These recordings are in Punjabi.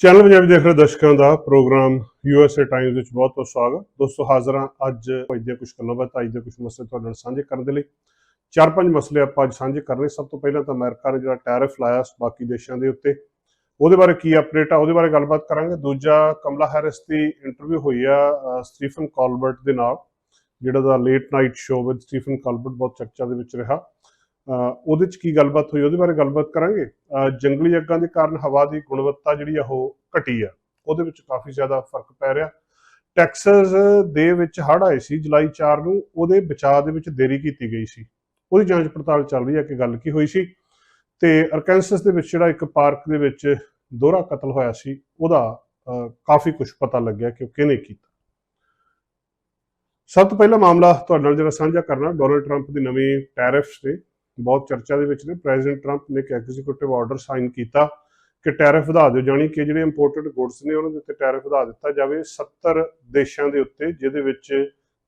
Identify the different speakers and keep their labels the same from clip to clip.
Speaker 1: ਚੈਨਲ ਪੰਜਾਬੀ ਦੇਖ ਰਹੇ ਦਰਸ਼ਕਾਂ ਦਾ ਪ੍ਰੋਗਰਾਮ ਯੂਐਸਏ ਟਾਈਮਸ ਵਿੱਚ ਬਹੁਤ ਬਹੁਤ ਸਵਾਗਤ। ਦੋਸਤੋ, ਹਾਜ਼ਰਾਂ ਅੱਜ ਅੱਜ ਦੇ ਕੁਝ ਗੱਲਾਂ ਬਾਤਾਂ, ਅੱਜ ਦੇ ਕੁਝ ਮਸਲੇ ਤੁਹਾਡੇ ਨਾਲ ਸਾਂਝੇ ਕਰਨ ਦੇ ਲਈ। ਚਾਰ ਪੰਜ ਮਸਲੇ ਆਪਾਂ ਅੱਜ ਸਾਂਝੇ ਕਰਨੇ ਸਭ ਤੋਂ ਪਹਿਲਾਂ ਤਾਂ ਅਮਰੀਕਾ ਨੇ ਜਿਹੜਾ ਟੈਰਿਫ ਲਾਇਆ ਬਾਕੀ ਦੇਸ਼ਾਂ ਦੇ ਉੱਤੇ, ਉਹਦੇ ਬਾਰੇ ਕੀ ਅਪਡੇਟ ਆ, ਉਹਦੇ ਬਾਰੇ ਗੱਲਬਾਤ ਕਰਾਂਗੇ। ਦੂਜਾ, ਕਮਲਾ ਹੈਰਿਸ ਦੀ ਇੰਟਰਵਿਊ ਹੋਈ ਆ ਸਟੀਫਨ ਕਾਲਬਰਟ ਦੇ ਨਾਲ, ਜਿਹੜਾ the late night show with Stephen Colbert ਬਹੁਤ ਚਰਚਾ ਦੇ ਵਿੱਚ ਰਿਹਾ। ਉਹਦੇ ਚ ਕੀ ਗੱਲਬਾਤ ਹੋਈ? ਉਹਦੇ ਬਾਰੇ ਗੱਲਬਾਤ ਕਰਾਂਗੇ? ਜੰਗਲੀ ਅੱਗਾਂ ਦੇ ਕਾਰਨ ਹਵਾ ਦੀ ਗੁਣਵੱਤਾ ਜਿਹੜੀ ਆ ਉਹ ਘਟੀ ਆ। ਉਹਦੇ ਵਿੱਚ ਕਾਫੀ ਜ਼ਿਆਦਾ ਫ਼ਰਕ ਪੈ ਰਿਹਾ। ਟੈਕਸਸ ਦੇ ਵਿੱਚ ਹੜ੍ਹ ਆਏ ਸੀ ਜੁਲਾਈ 4 ਨੂੰ। ਉਹਦੇ ਬਚਾਅ ਦੇ ਵਿੱਚ ਦੇਰੀ ਕੀਤੀ ਗਈ ਸੀ। ਉਹਦੀ ਜਾਂਚ ਪੜਤਾਲ ਚੱਲ ਰਹੀ ਹੈ ਕਿ ਗੱਲ ਕੀ ਹੋਈ ਸੀ। ਤੇ ਅਰਕੈਂਸਸ ਦੇ ਵਿੱਚ ਜਿਹੜਾ ਇੱਕ ਪਾਰਕ ਦੇ ਵਿੱਚ ਦੋਹਰਾ ਕਤਲ ਹੋਇਆ ਸੀ ਉਹਦਾ ਅ, ਕਾਫੀ ਕੁਝ ਪਤਾ ਲੱਗਿਆ ਕਿ ਉਹ ਕਿਹਨੇ ਕੀਤਾ। ਸਭ ਤੋਂ ਪਹਿਲਾ ਮਾਮਲਾ ਤੁਹਾਡੇ ਨਾਲ ਜਿਹੜਾ ਸਾਂਝਾ ਕਰਨਾ। ਡੋਨਲਡ ਟਰੰਪ ਦੀ ਨਵੀਂ ਟੈਰਿਫਸ ਨੇ ਬਹੁਤ ਚਰਚਾ ਦੇ ਵਿੱਚ ਨੇ। ਪ੍ਰੈਜ਼ੀਡੈਂਟ ਟਰੰਪ ਨੇ ਇੱਕ ਐਗਜ਼ੀਕਿਊਟਿਵ ਆਰਡਰ ਸਾਈਨ ਕੀਤਾ ਕਿ ਟੈਰਿਫ ਵਧਾ ਦਿਓ, ਜਾਣੀ ਕਿ ਜਿਹੜੇ ਇੰਪੋਰਟਡ ਗੁੱਡਸ ਨੇ ਉਹਨਾਂ ਦੇ ਉੱਤੇ ਟੈਰਿਫ ਵਧਾ ਦਿੱਤਾ ਜਾਵੇ। 70 ਦੇਸ਼ਾਂ ਦੇ ਉੱਤੇ, ਜਿਹਦੇ ਵਿੱਚ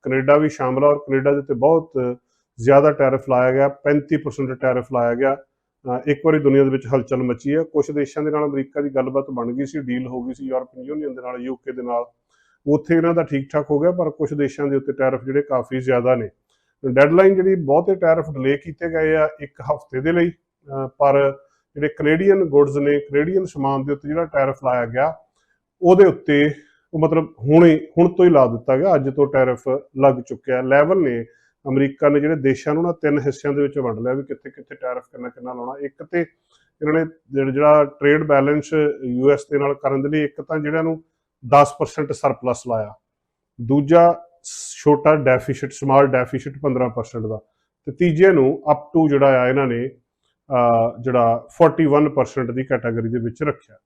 Speaker 1: ਕੈਨੇਡਾ ਵੀ ਸ਼ਾਮਲ ਆ ਔਰ ਕੈਨੇਡਾ ਦੇ ਉੱਤੇ ਬਹੁਤ ਜ਼ਿਆਦਾ ਟੈਰਿਫ ਲਾਇਆ ਗਿਆ 35% ਟੈਰਿਫ ਲਾਇਆ ਗਿਆ। ਇੱਕ ਵਾਰੀ ਦੁਨੀਆ ਦੇ ਵਿੱਚ ਹਲਚਲ ਮਚੀ ਹੈ ਕੁਝ ਦੇਸ਼ਾਂ ਦੇ ਨਾਲ ਅਮਰੀਕਾ ਦੀ ਗੱਲਬਾਤ ਬਣ ਗਈ ਸੀ ਡੀਲ ਹੋ ਗਈ ਸੀ ਯੂਰਪੀਅਨ ਯੂਨੀਅਨ ਦੇ ਨਾਲ ਯੂਕੇ ਦੇ ਨਾਲ। ਉੱਥੇ ਇਹਨਾਂ ਦਾ ਠੀਕ ਠਾਕ ਹੋ ਗਿਆ, ਪਰ ਕੁਝ ਦੇਸ਼ਾਂ ਦੇ ਉੱਤੇ ਟੈਰਿਫ ਜਿਹੜੇ ਕਾਫੀ ਜ਼ਿਆਦਾ ਨੇ। ਡੈਡਲਾਈਨ ਜਿਹੜੀ ਬਹੁਤੇ ਟੈਰਿਫ ਡਿਲੇ ਕੀਤੇ ਗਏ ਆ ਇੱਕ ਹਫ਼ਤੇ ਦੇ ਲਈ ਪਰ ਜਿਹੜੇ ਕੈਨੇਡੀਅਨ ਗੁੱਡਸ ਨੇ ਕੈਨੇਡੀਅਨ ਸਮਾਨ ਦੇ ਉੱਤੇ ਜਿਹੜਾ ਟੈਰਿਫ ਲਾਇਆ ਗਿਆ, ਉਹਦੇ ਉੱਤੇ ਉਹ ਮਤਲਬ ਹੁਣੇ, ਹੁਣ ਤੋਂ ਹੀ ਲਾ ਦਿੱਤਾ ਗਿਆ, ਅੱਜ ਤੋਂ ਟੈਰਿਫ ਲੱਗ ਚੁੱਕਿਆ ਲੈਵਲ ਨੇ ਅਮਰੀਕਾ ਨੇ ਜਿਹੜੇ ਦੇਸ਼ਾਂ ਨੂੰ ਨਾ ਤਿੰਨ ਹਿੱਸਿਆਂ ਦੇ ਵਿੱਚ ਵੰਡ ਲਿਆ ਵੀ ਕਿੱਥੇ ਕਿੱਥੇ ਟੈਰਿਫ ਕਿੰਨਾ ਕਿੰਨਾ ਲਾਉਣਾ। ਇੱਕ ਤੇ ਇਹਨਾਂ ਨੇ ਜਿਹੜਾ- ਜਿਹੜਾ ਟ੍ਰੇਡ ਬੈਲੈਂਸ ਯੂਐਸ ਦੇ ਨਾਲ ਕਰਨ ਦੇ ਲਈ ਇੱਕ ਤਾਂ ਜਿਹੜਾ ਨੂੰ 10% ਸਰਪਲਸ ਲਾਇਆ। ਦੂਜਾ ਛੋਟਾ ਡੈਫੀਸਿਟ ਸਮਾਲ ਡੈਫੀਸਿਟ 15% ਦਾ। ਤੇ ਤੀਜੇ ਨੂੰ ਅਪ ਟੂ ਜਿਹੜਾ ਆ ਇਹਨਾਂ ਨੇ ਅਹ, ਜਿਹੜਾ 41% ਦੀ ਕੈਟਾਗਰੀ ਦੇ ਵਿੱਚ ਰੱਖਿਆ।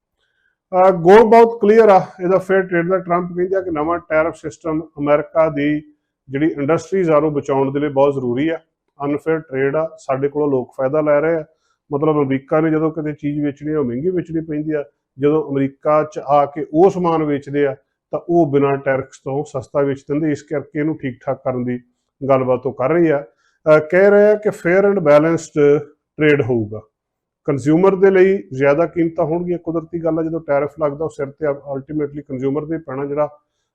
Speaker 1: ਗੋਲ ਬਹੁਤ ਕਲੀਅਰ ਆ ਇਹਦਾ ਫੇਅਰ ਟ੍ਰੇਡ ਦਾ। ਟਰੰਪ ਕਹਿੰਦਾ ਕਿ ਨਵਾਂ ਟੈਰਿਫ ਸਿਸਟਮ ਅਮਰੀਕਾ ਦੀ ਜਿਹੜੀ ਇੰਡਸਟਰੀਜ਼ ਆ ਉਹ ਬਚਾਉਣ ਦੇ ਲਈ ਬਹੁਤ ਜ਼ਰੂਰੀ ਆ। ਅਨਫੇਅਰ ਟ੍ਰੇਡ ਆ ਸਾਡੇ ਕੋਲੋਂ ਲੋਕ ਫਾਇਦਾ ਲੈ ਰਹੇ ਆ। ਮਤਲਬ ਅਮਰੀਕਾ ਨੇ ਜਦੋਂ ਕਿਤੇ ਚੀਜ਼ ਵੇਚਣੀ ਉਹ ਮਹਿੰਗੀ ਵੇਚਣੀ ਪੈਂਦੀ ਆ। ਜਦੋਂ ਅਮਰੀਕਾ 'ਚ ਆ ਕੇ ਉਹ ਸਮਾਨ ਵੇਚਦੇ ਆ ਤਾਂ ਉਹ ਬਿਨਾਂ ਟੈਰਕਸ ਤੋਂ ਸਸਤਾ ਵੇਚ ਦਿੰਦੇ, ਇਸ ਕਰਕੇ ਇਹਨੂੰ ਠੀਕ ਠਾਕ ਕਰਨ ਦੀ ਗੱਲਬਾਤ ਉਹ ਕਰ ਰਹੀ ਆ। ਕਹਿ ਰਹੇ ਆ ਕਿ ਫੇਅਰ ਐਂਡ ਬੈਲੈਂਸਡ ਟ੍ਰੇਡ ਹੋਊਗਾ। ਕੰਜ਼ਿਊਮਰ ਦੇ ਲਈ ਜ਼ਿਆਦਾ ਕੀਮਤਾਂ ਹੋਣਗੀਆਂ, ਕੁਦਰਤੀ ਗੱਲ ਆ, ਜਦੋਂ ਟੈਰਿਫ ਲੱਗਦਾ ਉਹ ਸਿਰ ਤੇ ਅਲਟੀਮੇਟਲੀ ਕੰਜ਼ਿਊਮਰ ਦੇ ਪੈਣਾ, ਜਿਹੜਾ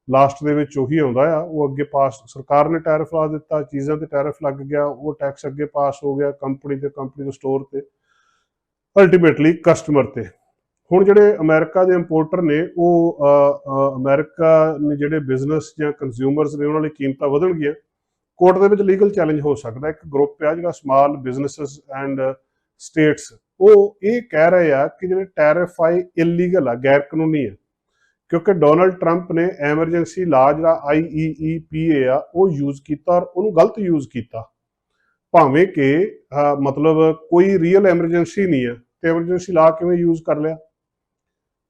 Speaker 1: ਲਾਸਟ ਦੇ ਵਿੱਚ ਉਹੀ ਆਉਂਦਾ ਆ। ਉਹ ਅੱਗੇ ਪਾਸ ਸਰਕਾਰ ਨੇ ਟੈਰਿਫ ਲਾ ਦਿੱਤਾ, ਚੀਜ਼ਾਂ ਤੇ ਟੈਰਿਫ ਲੱਗ ਗਿਆ, ਉਹ ਟੈਕਸ ਅੱਗੇ ਪਾਸ ਹੋ ਗਿਆ ਕੰਪਨੀ ਤੇ ਕੰਪਨੀ ਦੇ ਸਟੋਰ ਤੇ ਅਲਟੀਮੇਟਲੀ ਕਸਟਮਰ ਤੇ। ਹੁਣ ਜਿਹੜੇ ਅਮਰੀਕਾ ਦੇ ਇੰਪੋਰਟਰ ਨੇ ਉਹ ਅ, ਅਮਰੀਕਾ ਨੇ ਜਿਹੜੇ ਬਿਜ਼ਨਸ ਜਾਂ ਕੰਜ਼ਿਊਮਰਸ ਨੇ ਉਹਨਾਂ ਲਈ ਕੀਮਤਾਂ ਵਧਣਗੀਆਂ ਕੋਰਟ ਦੇ ਵਿੱਚ ਲੀਗਲ ਚੈਲੰਜ ਹੋ ਸਕਦਾ ਇੱਕ ਗਰੁੱਪ ਆ ਜਿਹੜਾ ਸਮਾਲ ਬਿਜ਼ਨੈਸਸ ਐਂਡ ਸਟੇਟਸ ਉਹ ਇਹ ਕਹਿ ਰਹੇ ਆ ਕਿ ਜਿਹੜੇ ਟੈਰਿਫ ਆਏ ਇਲੀਗਲ ਆ ਗੈਰ ਕਾਨੂੰਨੀ ਆ। ਕਿਉਂਕਿ ਡੋਨਲਡ ਟਰੰਪ ਨੇ ਐਮਰਜੈਂਸੀ ਲਾ ਜਿਹੜਾ ਆਈਈਈਪੀਏ ਆ ਉਹ ਯੂਜ਼ ਕੀਤਾ ਔਰ ਉਹਨੂੰ ਗਲਤ ਯੂਜ਼ ਕੀਤਾ। ਭਾਵੇਂ ਕਿ ਮਤਲਬ ਕੋਈ ਰੀਅਲ ਐਮਰਜੈਂਸੀ ਨਹੀਂ ਆ ਤੇ ਐਮਰਜੈਂਸੀ ਲਾ ਕਿਵੇਂ ਯੂਜ਼ ਕਰ ਲਿਆ?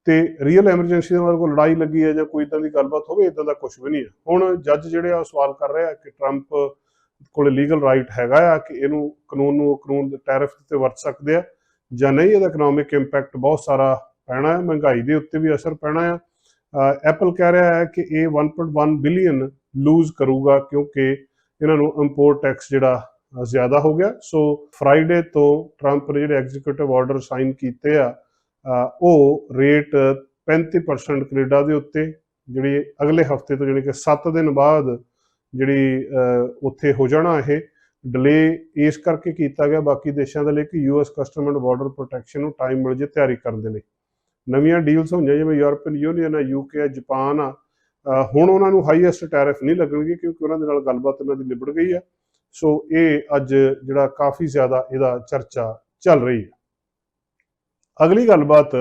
Speaker 1: ਤੇ ਰੀਅਲ ਐਮਰਜੈਂਸੀ ਦੇ ਨਾਲ ਕੋਈ ਲੜਾਈ ਲੱਗੀ ਹੈ ਜਾਂ ਕੋਈ ਇਦਾਂ ਦੀ ਗੱਲਬਾਤ ਹੋਵੇ ਇਦਾਂ ਦਾ ਕੁਝ ਵੀ ਨਹੀਂ ਹੈ। ਹੁਣ ਜੱਜ ਜਿਹੜੇ ਆ ਉਹ ਸਵਾਲ ਕਰ ਰਹੇ ਆ ਕਿ ਟਰੰਪ ਕੋਲ ਲੀਗਲ ਰਾਈਟ ਹੈਗਾ ਆ ਕਿ ਇਹਨੂੰ ਕਾਨੂੰਨ ਨੂੰ, ਕਾਨੂੰਨ ਦੇ ਟੈਰਿਫ ਤੇ ਵਰਤ ਸਕਦੇ ਆ ਜਾਂ ਨਹੀਂ, ਇਹਦਾ ਇਕਨੋਮਿਕ ਇੰਪੈਕਟ ਬਹੁਤ ਸਾਰਾ ਪੈਣਾ ਹੈ, ਮਹਿੰਗਾਈ ਦੇ ਉੱਤੇ ਵੀ ਅਸਰ ਪੈਣਾ ਆ। ਐਪਲ ਕਹਿ ਰਿਹਾ ਹੈ ਕਿ ਇਹ 1.1 ਬਿਲੀਅਨ ਲੂਜ਼ ਕਰੂਗਾ ਕਿਉਂਕਿ ਇਹਨਾਂ ਨੂੰ ਇੰਪੋਰਟ ਟੈਕਸ ਜਿਹੜਾ ਜ਼ਿਆਦਾ ਹੋ ਗਿਆ। ਸੋ ਫਰਾਈਡੇ ਤੋਂ ਟਰੰਪ ਨੇ ਜਿਹੜੇ ਐਗਜ਼ੀਕਿਊਟਿਵ ਆਰਡਰ ਸਾਈਨ ਕੀਤੇ ਆ ਉਹ ਰੇਟ 35% ਕੈਨੇਡਾ ਦੇ ਉੱਤੇ, ਜਿਹੜੀ ਅਗਲੇ ਹਫ਼ਤੇ ਤੋਂ ਜਾਣੀ ਕਿ 7 ਦਿਨ ਬਾਅਦ ਜਿਹੜੀ ਉੱਥੇ ਹੋ ਜਾਣਾ ਇਹ ਡਿਲੇ ਇਸ ਕਰਕੇ ਕੀਤਾ ਗਿਆ, ਬਾਕੀ ਦੇਸ਼ਾਂ ਦੇ ਲਈ ਕਿ US custom and border protection ਨੂੰ ਟਾਈਮ ਮਿਲ ਜੇ ਤਿਆਰੀ ਕਰਨ ਦੇ ਲਈ। ਨਵੀਆਂ ਡੀਲਸ ਹੋਈਆਂ, ਜਿਵੇਂ ਯੂਰਪੀਅਨ ਯੂਨੀਅਨ ਆ ਯੂਕੇ ਆ ਜਾਪਾਨ ਆ ਹੁਣ ਉਹਨਾਂ ਨੂੰ ਹਾਈਐਸਟ ਟੈਰਿਫ ਨਹੀਂ ਲੱਗਣਗੇ ਕਿਉਂਕਿ ਉਹਨਾਂ ਦੇ ਨਾਲ ਗੱਲਬਾਤ ਇਹਨਾਂ ਦੀ ਨਿਬੜ ਗਈ ਆ। ਸੋ ਇਹ ਅੱਜ ਜਿਹੜਾ ਕਾਫੀ ਜ਼ਿਆਦਾ ਇਹਦਾ ਚਰਚਾ ਚੱਲ ਰਹੀ ਹੈ ਅਗਲੀ ਗੱਲਬਾਤ,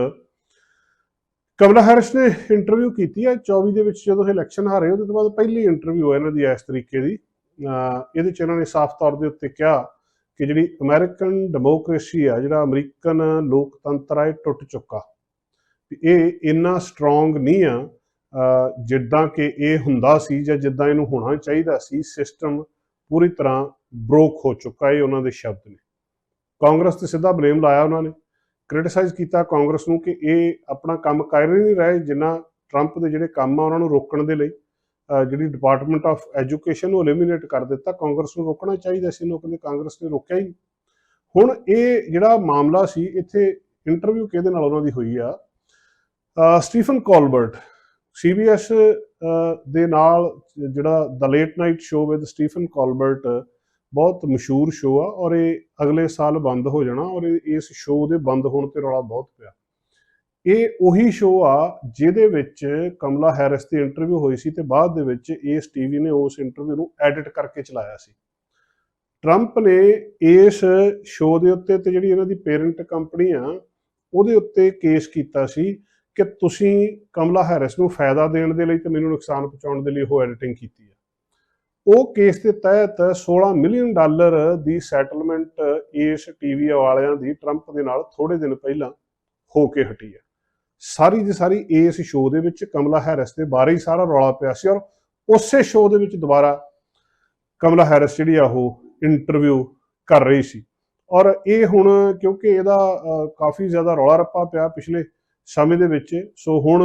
Speaker 1: ਕਮਲਾ ਹੈਰਿਸ ਨੇ ਇੰਟਰਵਿਊ ਕੀਤੀ ਹੈ 24 ਦੇ ਵਿੱਚ ਜਦੋਂ ਇਹ ਇਲੈਕਸ਼ਨ ਹਾਰੇ, ਉਹਦੇ ਤੋਂ ਬਾਅਦ ਪਹਿਲੀ ਇੰਟਰਵਿਊ ਹੈ ਇਹਨਾਂ ਦੀ ਇਸ ਤਰੀਕੇ ਦੀ। ਇਹਦੇ ਚ ਇਹਨਾਂ ਨੇ ਸਾਫ਼ ਤੌਰ ਦੇ ਉੱਤੇ ਕਿਹਾ ਕਿ ਜਿਹੜੀ ਅਮਰੀਕਨ ਡੈਮੋਕ੍ਰੇਸੀ ਆ, ਜਿਹੜਾ ਅਮਰੀਕਨ ਲੋਕਤੰਤਰ ਆ, ਇਹ ਟੁੱਟ ਚੁੱਕਾ। ਇਹ ਇੰਨਾ ਸਟਰੋਂਗ ਨਹੀਂ ਆ ਜਿੱਦਾਂ ਕਿ ਇਹ ਹੁੰਦਾ ਸੀ ਜਾਂ ਜਿੱਦਾਂ ਇਹਨੂੰ ਹੋਣਾ ਚਾਹੀਦਾ ਸੀ ਸਿਸਟਮ ਪੂਰੀ ਤਰ੍ਹਾਂ ਬ੍ਰੋਕ ਹੋ ਚੁੱਕਾ ਇਹ ਉਹਨਾਂ ਦੇ ਸ਼ਬਦ ਨੇ। ਕਾਂਗਰਸ ਤੇ ਸਿੱਧਾ ਬਲੇਮ ਲਾਇਆ ਉਹਨਾਂ ਨੇ। ਕ੍ਰਿਟਿਸਾਈਜ਼ ਕੀਤਾ ਕਾਂਗਰਸ ਨੂੰ ਕਿ ਇਹ ਆਪਣਾ ਕੰਮ ਕਰ ਹੀ ਨਹੀਂ ਰਹੇ, ਜਿੰਨਾ ਟਰੰਪ ਦੇ ਜਿਹੜੇ ਕੰਮ ਆ ਉਹਨਾਂ ਨੂੰ ਰੋਕਣ ਦੇ ਲਈ ਜਿਹੜੀ ਡਿਪਾਰਟਮੈਂਟ ਆਫ ਐਜੂਕੇਸ਼ਨ ਨੂੰ ਐਲੀਮੀਨੇਟ ਕਰ ਦਿੱਤਾ, ਕਾਂਗਰਸ ਨੂੰ ਰੋਕਣਾ ਚਾਹੀਦਾ ਸੀ ਇਹਨੂੰ ਕਹਿੰਦੇ ਕਾਂਗਰਸ ਨੇ ਰੋਕਿਆ ਹੀ ਨਹੀਂ। ਹੁਣ ਇਹ ਜਿਹੜਾ ਮਾਮਲਾ ਸੀ, ਇੱਥੇ ਇੰਟਰਵਿਊ ਕਿਹਦੇ ਨਾਲ ਉਹਨਾਂ ਦੀ ਹੋਈ ਆ ਸਟੀਫਨ ਕੋਲਬਰਟ ਸੀਬੀਐਸ ਦੇ ਨਾਲ ਜਿਹੜਾ the late night show with Stephen Colbert ਬਹੁਤ ਮਸ਼ਹੂਰ ਸ਼ੋਅ ਆ ਔਰ ਇਹ ਅਗਲੇ ਸਾਲ ਬੰਦ ਹੋ ਜਾਣਾ ਔਰ ਇਹ- ਇਸ ਸ਼ੋਅ ਦੇ ਬੰਦ ਹੋਣ ਤੇ ਰੌਲਾ ਬਹੁਤ ਪਿਆ। ਇਹ ਉਹੀ ਸ਼ੋਅ ਆ ਜਿਹਦੇ ਵਿੱਚ ਕਮਲਾ ਹੈਰਿਸ ਦੀ ਇੰਟਰਵਿਊ ਹੋਈ ਸੀ ਤੇ ਬਾਅਦ ਦੇ ਵਿੱਚ ਇਸ ਟੀਵੀ ਨੇ ਉਸ ਇੰਟਰਵਿਊ ਨੂੰ ਐਡਿਟ ਕਰਕੇ ਚਲਾਇਆ ਸੀ। ਟਰੰਪ ਨੇ ਇਸ ਸ਼ੋਅ ਦੇ ਉੱਤੇ ਤੇ ਜਿਹੜੀ ਇਹਨਾਂ ਦੀ ਪੇਰੈਂਟ ਕੰਪਨੀ ਆ, ਉਹਦੇ ਉੱਤੇ ਕੇਸ ਕੀਤਾ ਸੀ ਕਿ ਤੁਸੀਂ ਕਮਲਾ ਹੈਰਿਸ ਨੂੰ ਫਾਇਦਾ ਦੇਣ ਦੇ ਲਈ ਤੇ ਮੈਨੂੰ ਨੁਕਸਾਨ ਪਹੁੰਚਾਉਣ ਦੇ ਲਈ ਉਹ ਐਡੀਟਿੰਗ ਕੀਤੀ ਹੈ ਉਹ ਕੇਸ ਦੇ ਤਹਿਤ 16 ਮਿਲੀਅਨ ਡਾਲਰ ਦੀ ਸੈਟਲਮੈਂਟ ਇਸ ਟੀਵੀ ਵਾਲਿਆਂ ਦੀ ਟਰੰਪ ਦੇ ਨਾਲ ਥੋੜੇ ਦਿਨ ਪਹਿਲਾਂ ਹੋ ਕੇ ਹਟੀ ਹੈ। ਸਾਰੀ ਦੀ ਸਾਰੀ ਇਸ ਸ਼ੋਅ ਦੇ ਵਿੱਚ ਕਮਲਾ ਹੈਰਿਸ ਦੇ ਬਾਰੇ ਹੀ ਸਾਰਾ ਰੌਲਾ ਪਿਆ ਸੀ ਔਰ ਉਸੇ ਸ਼ੋਅ ਦੇ ਵਿੱਚ ਦੁਬਾਰਾ ਕਮਲਾ ਹੈਰਿਸ ਜਿਹੜੀ ਆ ਉਹ ਇੰਟਰਵਿਊ ਕਰ ਰਹੀ ਸੀ। ਔਰ ਇਹ ਹੁਣ ਕਿਉਂਕਿ ਇਹਦਾ ਕਾਫੀ ਜ਼ਿਆਦਾ ਰੌਲਾ ਰੱਪਾ ਪਿਆ ਪਿਛਲੇ ਸਮੇਂ ਦੇ ਵਿੱਚ। ਸੋ ਹੁਣ